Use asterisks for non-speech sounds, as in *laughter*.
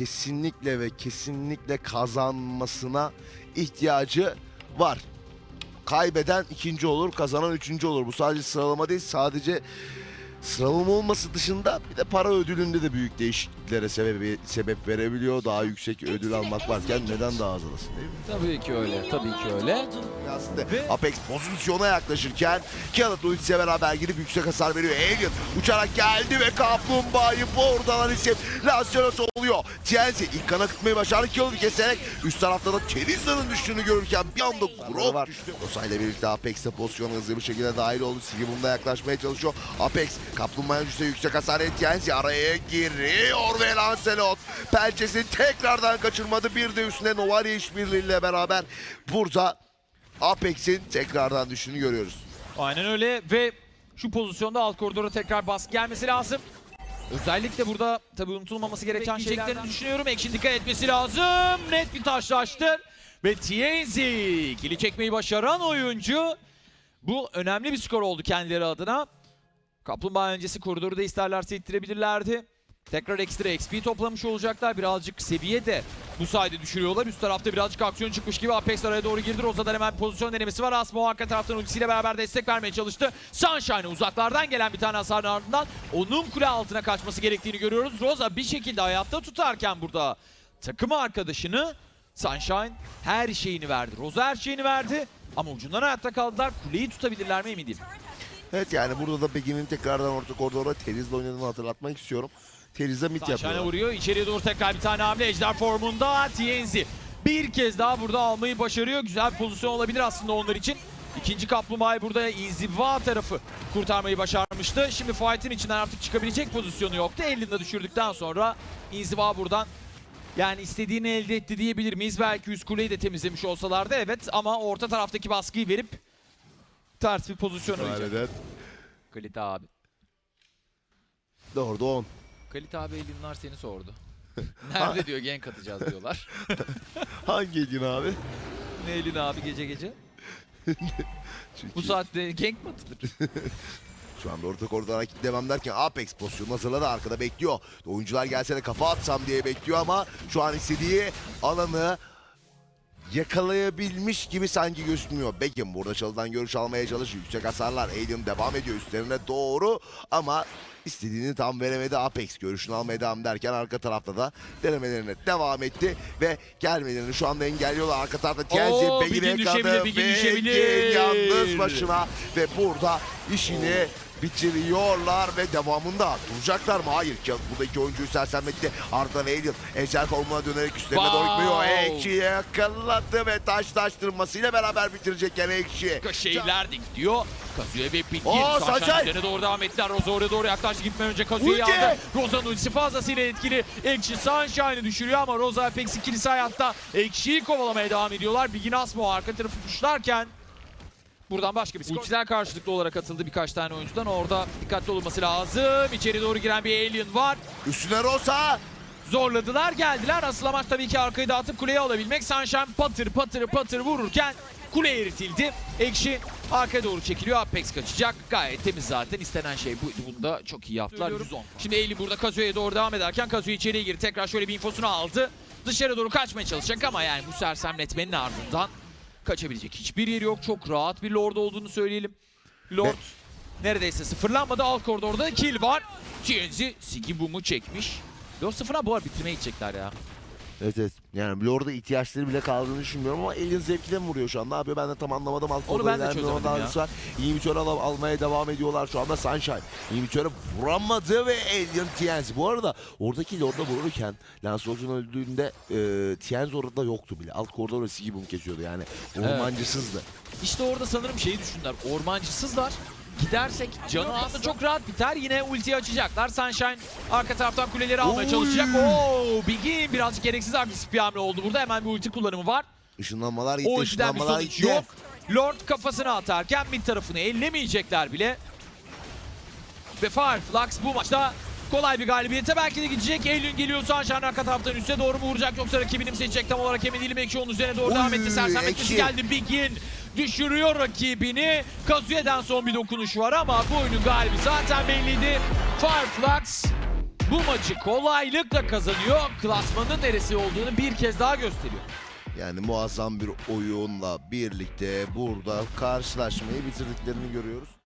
kesinlikle ve kesinlikle kazanmasına ihtiyacı var. Kaybeden ikinci olur, kazanan üçüncü olur. Bu sadece sıralama değil, sadece sıralama olması dışında bir de para ödülünde de büyük değişikliklere sebep, sebep verebiliyor. Daha yüksek ödül almak varken neden daha az alasın değil mi? Tabii ki öyle. Tabii ki öyle. Aslında Ve- Apex pozisyona yaklaşırken Khaled ultisiyle beraber gidip yüksek hasar veriyor. Alien uçarak geldi ve kaplumbağayı buradan isim Lanceros oluyor. TNC ilk kan akıtmayı başardı. Khaled'ı keserek üst tarafta da Teriza'nın düştüğünü görürken bir anda Grok düştü. Rosa ile birlikte Apex de pozisyona hızlı bir şekilde dahil oldu. Sigmund'a yaklaşmaya çalışıyor. Apex kaplumbağa düştü yüksek hasar etti. TNC araya giriyor ve Lancelot pençesini tekrardan kaçırmadı. Bir de üstüne Novaria işbirliğiyle beraber burada Apex'in tekrardan düştüğünü görüyoruz. Aynen öyle ve şu pozisyonda alt koridora tekrar baskı gelmesi lazım. Özellikle burada tabii unutulmaması gereken şeylerden düşünüyorum. Ekşin dikkat etmesi lazım. Net bir taşlaştır. Ve TNZ ikili çekmeyi başaran oyuncu. Bu önemli bir skor oldu kendileri adına. Kaplumbağa öncesi koridoru da isterlerse ittirebilirlerdi. Tekrar ekstra XP toplamış olacaklar. Birazcık seviye de bu sayede düşürüyorlar. Üst tarafta birazcık aksiyon çıkmış gibi Apex araya doğru girdi. Roza'dan hemen pozisyon denemesi var. Asmo arka taraftan ultisiyle beraber destek vermeye çalıştı. Sunshine'e uzaklardan gelen bir tane hasarın ardından onun kule altına kaçması gerektiğini görüyoruz. Roza bir şekilde hayatta tutarken burada takım arkadaşını Sunshine her şeyini verdi. Roza her şeyini verdi. Ama ucundan hayatta kaldılar. Kuleyi tutabilirler mi emin değilim. Evet yani burada da Begin'in tekrardan orta koridora Teriz'le oynadığını hatırlatmak istiyorum. Teriz'e Sunshine yapıyor. vuruyor. İçeriye doğru tekrar bir tane hamle. Ejder formunda TNZ. Bir kez daha burada almayı başarıyor. Güzel bir pozisyon olabilir aslında onlar için. İkinci kaplumbağayı burada inziva tarafı kurtarmayı başarmıştı. Şimdi fight'in içinden artık çıkabilecek pozisyonu yoktu. Elinde düşürdükten sonra inziva buradan yani istediğini elde etti diyebilir miyiz? Belki üst kuleyi de temizlemiş olsalardı evet ama orta taraftaki baskıyı verip ters bir pozisyon oynayacak. Kalite abi. Doğru 10. Kalite abi Elinler seni sordu. *laughs* Nerede diyor gank atacağız diyorlar. *laughs* Hangi Elin abi? Ne Elin abi gece gece? *laughs* Çünkü Bu saatte gank mi atılır? Şu anda orta koridora devam derken Apex pozisyonu hazırladı arkada bekliyor. Oyuncular gelse de kafa atsam diye bekliyor ama şu an istediği alanı yakalayabilmiş gibi sanki gözükmüyor. Beckham burada çalıdan görüş almaya çalışıyor. Yüksek hasarlar. Alien devam ediyor üstlerine doğru ama istediğini tam veremedi. Apex görüşünü almaya devam derken arka tarafta da denemelerine devam etti ve gelmelerini şu anda engelliyorlar. Arka tarafta Oo, Begin'e Begin yakaladı. düşebilir, Begin yalnız başına ve burada işini bitiriyorlar ve devamında duracaklar mı? Hayır. Kağıt burada iki oyuncuyu sersemletti. Ardından Alien ejder formuna dönerek üstlerine doğru Wow. gitmiyor. Ekşi'yi yakaladı ve taşlaştırmasıyla beraber bitirecekler Ekşi. Şehirler diyor. Kazuya ve Pikin. Oo, Sunshine. üzerine doğru devam ettiler. Roza oraya doğru yaklaştı gitmeden önce Kazu'yu Ulti. aldı. Roza'nın ultisi fazlasıyla etkili. Ekşi Sunshine'ı düşürüyor ama Roza Apex ikilisi hayatta. Ekşi'yi kovalamaya devam ediyorlar. Bigin Asmo arka tarafı puşlarken Buradan başka bir skor. Ultiler karşılıklı olarak atıldı birkaç tane oyuncudan. Orada dikkatli olması lazım. İçeri doğru giren bir Alien var. Üstüne Rosa. Zorladılar geldiler. Asıl amaç tabii ki arkayı dağıtıp kuleyi alabilmek. Sunshine patır patır patır vururken kule eritildi. Ekşi arkaya doğru çekiliyor. Apex kaçacak. Gayet temiz zaten. istenen şey buydu. Bunu da çok iyi yaptılar. 110. Şimdi Eylül burada Kazuya doğru devam ederken Kazuya içeriye girdi. Tekrar şöyle bir infosunu aldı. Dışarı doğru kaçmaya çalışacak ama yani bu sersemletmenin ardından kaçabilecek hiçbir yeri yok. Çok rahat bir Lord olduğunu söyleyelim. Lord neredeyse sıfırlanmadı. Alt koridorda kill var. TNZ Sigi Boom'u çekmiş. 4-0'a bu arada bitirmeye gidecekler ya. Evet evet. Yani Lord'a ihtiyaçları bile kaldığını düşünmüyorum ama Alien zevkle mi vuruyor şu an? Ne yapıyor ben de tam anlamadım. Alt Onu ben de çözemedim ya. Var. İyi bir al almaya devam ediyorlar şu anda Sunshine. İyi bir çöre vuramadı ve Alien TNZ. Bu arada oradaki Lord'a vururken Lance Rose'un öldüğünde e, TNZ orada yoktu bile. Alt koridor ve Sigi Boom kesiyordu yani. Ormancısızdı. İşte orada sanırım şeyi düşündüler. Ormancısızlar. Gidersek canı aslında çok rahat biter. Yine ultiyi açacaklar. Sunshine arka taraftan kuleleri almaya Oy. çalışacak. Oo, Bigin birazcık gereksiz agresif bir hamle oldu burada. Hemen bir ulti kullanımı var. Işınlanmalar gitti, O bir ışınlanmalar sonuç gitti. yok. Lord kafasını atarken mid tarafını ellemeyecekler bile. Ve Fireflux bu maçta kolay bir galibiyete belki de gidecek. Eylül geliyor Sunshine arka taraftan üste doğru mu vuracak yoksa rakibini mi seçecek tam olarak emin değilim. Ekşi onun üzerine doğru Oy, devam etti. Sersemletmesi Ekşi. geldi. Bigin düşürüyor rakibini. Kazuye'den son bir dokunuş var ama bu oyunun galibi zaten belliydi. Fireflux bu maçı kolaylıkla kazanıyor. Klasmanın neresi olduğunu bir kez daha gösteriyor. Yani muazzam bir oyunla birlikte burada karşılaşmayı bitirdiklerini görüyoruz.